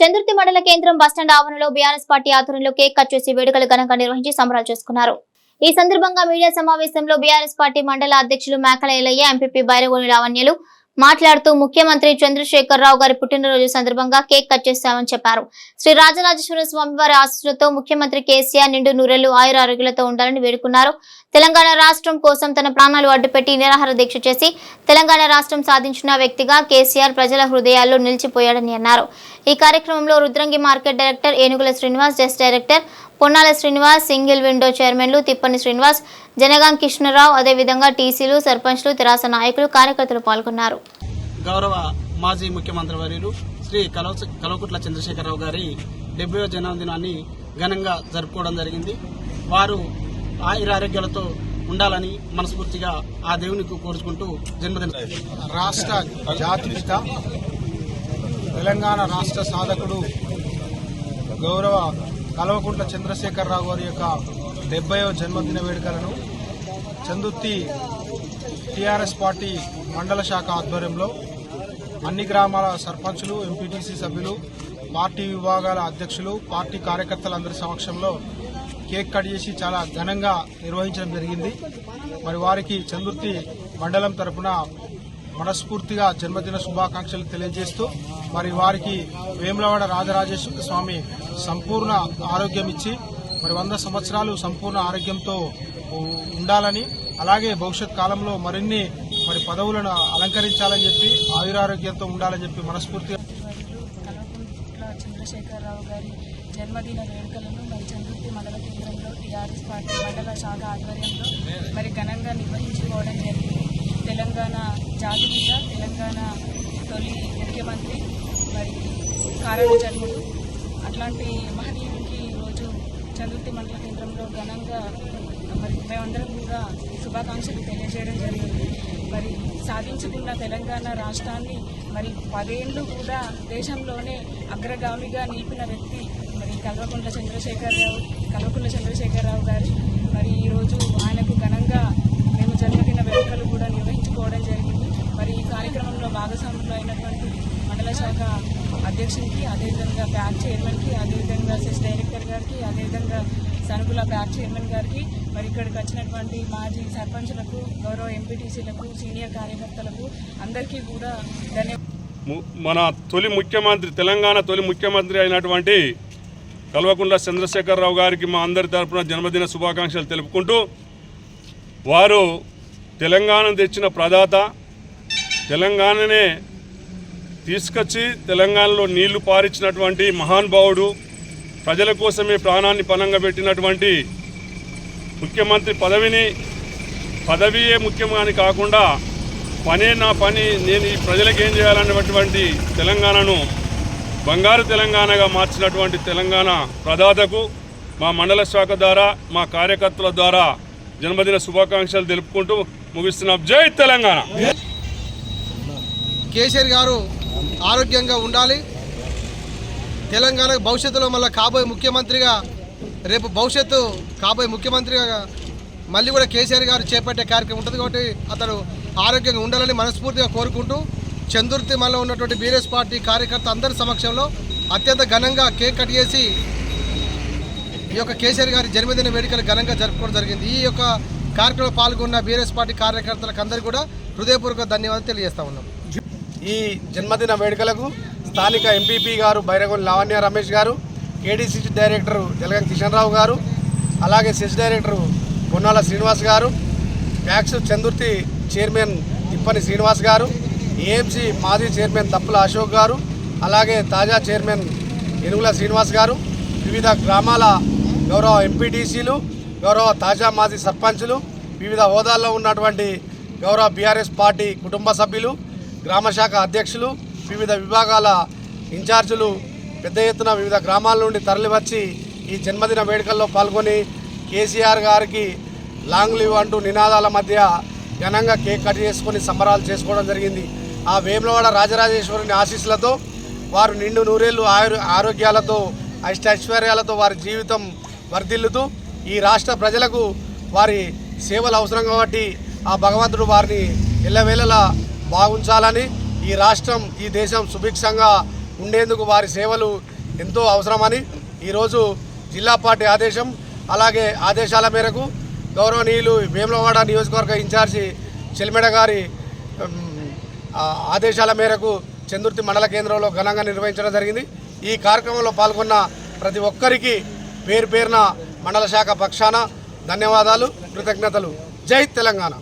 చంద్రుతి మండల కేంద్రం బస్టాండ్ ఆవరణలో బీఆర్ఎస్ పార్టీ ఆధ్వర్యంలో కేక్ కట్ చేసి వేడుకలు ఘనంగా నిర్వహించి సంబరాలు చేసుకున్నారు. ఈ సందర్భంగా మీడియా సమావేశంలో బీఆర్ఎస్ పార్టీ మండల అధ్యక్షులు మేకల ఎల్లయ్య ఎంపీపీ బైరగోని లావణ్యలు మాట్లాడుతూ ముఖ్యమంత్రి చంద్రశేఖరరావు గారి పుట్టినరోజు సందర్భంగా కేక్ కట్ చేశామని చెప్పారు. శ్రీ రాజరాజేశ్వర స్వామి వారి ఆశీస్సులతో ముఖ్యమంత్రి కేసీఆర్ నిండు నూరెళ్ళు ఆయుర ఆరోగ్యలతో ఉండాలని వేడుకున్నారు. తెలంగాణ రాష్ట్రం కోసం తన ప్రాణాలు అడ్డుపెట్టి నిరాహార దీక్ష చేసి తెలంగాణ రాష్ట్రం సాధించిన వ్యక్తిగా కేసీఆర్ ప్రజల హృదయాల్లో నిలిచిపోయాడని అన్నారు. ఈ కార్యక్రమంలో Rudrangi market director Enugula Srinivas just director Ponnala Srinivas single window చైర్మన్లు తిప్పని శ్రీనివాస్ జనగాం కృష్ణరావు అదేవిధంగా టీసీలు సర్పంచ్లు తెరాస నాయకులు కార్యకర్తలు పాల్గొన్నారు. గౌరవ మాజీ ముఖ్యమంత్రి వర్యులు శ్రీ కలవ కలవకుట్ల చంద్రశేఖరరావు గారి డెబ్బై జన్మదినాన్ని ఘనంగా జరుపుకోవడం జరిగింది. వారు ఆయుర ఆరోగ్యాలతో ఉండాలని మనస్ఫూర్తిగా ఆ దేవునికి కోరుచుకుంటూ జన్మదిన రాష్ట్ర జాతిపిత తెలంగాణ రాష్ట్ర సాధకుడు గౌరవ కల్వకుంట్ల చంద్రశేఖరరావు గారి యొక్క డెబ్బైవ జన్మదిన వేడుకలను చందుర్తి టీఆర్ఎస్ పార్టీ మండల శాఖ ఆధ్వర్యంలో అన్ని గ్రామాల సర్పంచులు ఎంపీటీసీ సభ్యులు పార్టీ విభాగాల అధ్యక్షులు పార్టీ కార్యకర్తలందరి సమక్షంలో కేక్ కట్ చేసి చాలా ఘనంగా నిర్వహించడం జరిగింది. మరి వారికి చందుర్తి మండలం తరపున మనస్ఫూర్తిగా జన్మదిన శుభాకాంక్షలు తెలియజేస్తూ మరి వారికి వేములవాడ రాజరాజేశ్వర స్వామి సంపూర్ణ ఆరోగ్యం ఇచ్చి మరి వంద సంవత్సరాలు సంపూర్ణ ఆరోగ్యంతో ఉండాలని అలాగే భవిష్యత్ కాలంలో మరిన్ని మరి పదవులను అలంకరించాలని చెప్పి ఆయురారోగ్యంతో ఉండాలని చెప్పి మనస్ఫూర్తిగా చంద్రశేఖరరావు గారి జన్మదిన వేడుకలను మరి చంద్రుతి మండల కేంద్రంలో టీఆర్ఎస్ పార్టీ మండల శాఖ ఆధ్వర్యంలో మరి ఘనంగా నిర్వహించుకోవడం జరిగింది. తెలంగాణ జాతిపిత తెలంగాణ తొలి ముఖ్యమంత్రి మరి కారణ జన్ముడు అట్లాంటి మహనీయునికి ఈరోజు చంద్రుతి మండల కేంద్రంలో ఘనంగా మరి మేమందరం కూడా శుభాకాంక్షలు తెలియజేయడం జరిగింది. మరి సాధించుకున్న తెలంగాణ రాష్ట్రాన్ని మరి పదేళ్ళు కూడా దేశంలోనే అగ్రగామిగా నిలిపిన వ్యక్తి మరి కల్వకుంట్ల చంద్రశేఖరరావు కల్వకుంట్ల చంద్రశేఖరరావు గారు. మరి ఈరోజు ఆయన ఘనంగా మేము జన్మదిన వేడుకలు కూడా నిర్వహించుకోవడం జరిగింది మరి ఈ కార్యక్రమంలో భాగస్వాములు అయినటువంటి మండల శాఖ అధ్యక్షునికి అదేవిధంగా ప్యాక్ చైర్మన్కి అదేవిధంగా సెస్ డైరెక్టర్ గారికి అదేవిధంగా సనుకుల ప్యాక్ చైర్మన్ గారికి మరి ఇక్కడికి వచ్చినటువంటి మాజీ సర్పంచ్లకు గౌరవ ఎంపీటీసీలకు సీనియర్ కార్యకర్తలకు అందరికీ కూడా ము- మన తొలి ముఖ్యమంత్రి తెలంగాణ తొలి ముఖ్యమంత్రి అయినటువంటి కల్వకుంట్ల చంద్రశేఖరరావు గారికి మా అందరి తరపున జన్మదిన శుభాకాంక్షలు తెలుపుకుంటూ వారు తెలంగాణ తెచ్చిన ప్రదాత తెలంగాణనే తీసుకొచ్చి తెలంగాణలో నీళ్ళు పారించినటువంటి మహానుభావుడు ప్రజల కోసమే ప్రాణాన్ని పనంగా పెట్టినటువంటి ముఖ్యమంత్రి పదవిని పదవియే ముఖ్యమని కాకుండా పనే నా పని నేను ఈ ప్రజలకు ఏం చేయాలన్నటువంటి తెలంగాణను బంగారు తెలంగాణగా మార్చినటువంటి తెలంగాణ ప్రదాతకు మా మండల శాఖ ద్వారా మా కార్యకర్తల ద్వారా జన్మదిన శుభాకాంక్షలు తెలుపుకుంటూ ముగిస్తున్నాం. జై తెలంగాణ! కేసీఆర్ గారు ఆరోగ్యంగా ఉండాలి. తెలంగాణ భవిష్యత్తులో మళ్ళీ కాబోయే ముఖ్యమంత్రిగా రేపు భవిష్యత్తు కాబోయే ముఖ్యమంత్రిగా మళ్ళీ కూడా కేసీఆర్ గారు చేపట్టే కార్యక్రమం ఉంటుంది కాబట్టి అతను ఆరోగ్యంగా ఉండాలని మనస్ఫూర్తిగా కోరుకుంటూ చందుర్తి మళ్ళీ ఉన్నటువంటి బీఆర్ఎస్ పార్టీ కార్యకర్త అందరి సమక్షంలో అత్యంత ఘనంగా కేక్ కట్ చేసి ఈ యొక్క కేసీఆర్ గారి జన్మదిన వేడుకలు ఘనంగా జరుపుకోవడం జరిగింది. ఈ యొక్క కార్యక్రమంలో పాల్గొన్న బీఆర్ఎస్ పార్టీ కార్యకర్తలకు అందరికీ కూడా హృదయపూర్వక ధన్యవాదాలు తెలియజేస్తా ఉన్నాం. ఈ జన్మదిన వేడుకలకు స్థానిక ఎంపీపీ గారు బైరగొని లావణ్య రమేష్ గారు కేడీసీసీ డైరెక్టర్ జలగం కిషన్ రావు గారు అలాగే CESS director Ponnala Srinivas garu MACS Chandurthi chairman Tippani Srinivas garu AMC మాజీ చైర్మన్ తప్పుల అశోక్ గారు అలాగే తాజా చైర్మన్ ఎనుగుల శ్రీనివాస్ గారు వివిధ గ్రామాల గౌరవ ఎంపీటీసీలు గౌరవ తాజా మాజీ సర్పంచులు వివిధ హోదాల్లో ఉన్నటువంటి గౌరవ బీఆర్ఎస్ పార్టీ కుటుంబ సభ్యులు గ్రామశాఖ అధ్యక్షులు వివిధ విభాగాల ఇన్ఛార్జీలు పెద్ద ఎత్తున వివిధ గ్రామాల నుండి తరలివచ్చి ఈ జన్మదిన వేడుకల్లో పాల్గొని కేసీఆర్ గారికి లాంగ్ లీవ్ అంటూ నినాదాల మధ్య ఘనంగా కేక్ కట్ చేసుకొని సంబరాలు చేసుకోవడం జరిగింది. ఆ వేములవాడ రాజరాజేశ్వరుని ఆశీస్సులతో వారు నిండు నూరేళ్ళు ఆయు ఆరోగ్యాలతో అష్టైశ్వర్యాలతో వారి జీవితం వర్ధిల్లుతూ ఈ రాష్ట్ర ప్రజలకు వారి సేవలు అవసరం కాబట్టి ఆ భగవంతుడు వారిని ఎల్లవేళలా బాగుంచాలని ఈ రాష్ట్రం ఈ దేశం సుభిక్షంగా ఉండేందుకు వారి సేవలు ఎంతో అవసరమని ఈరోజు జిల్లా పార్టీ ఆదేశం అలాగే ఆదేశాల మేరకు గౌరవనీయులు వేములవాడ నియోజకవర్గ ఇన్ఛార్జి చెలిమెడ గారి ఆదేశాల మేరకు చందుర్తి మండల కేంద్రంలో ఘనంగా నిర్వహించడం జరిగింది. ఈ కార్యక్రమంలో పాల్గొన్న ప్రతి ఒక్కరికి పేరు పేరున మండల శాఖ పక్షాన ధన్యవాదాలు కృతజ్ఞతలు. జై తెలంగాణ.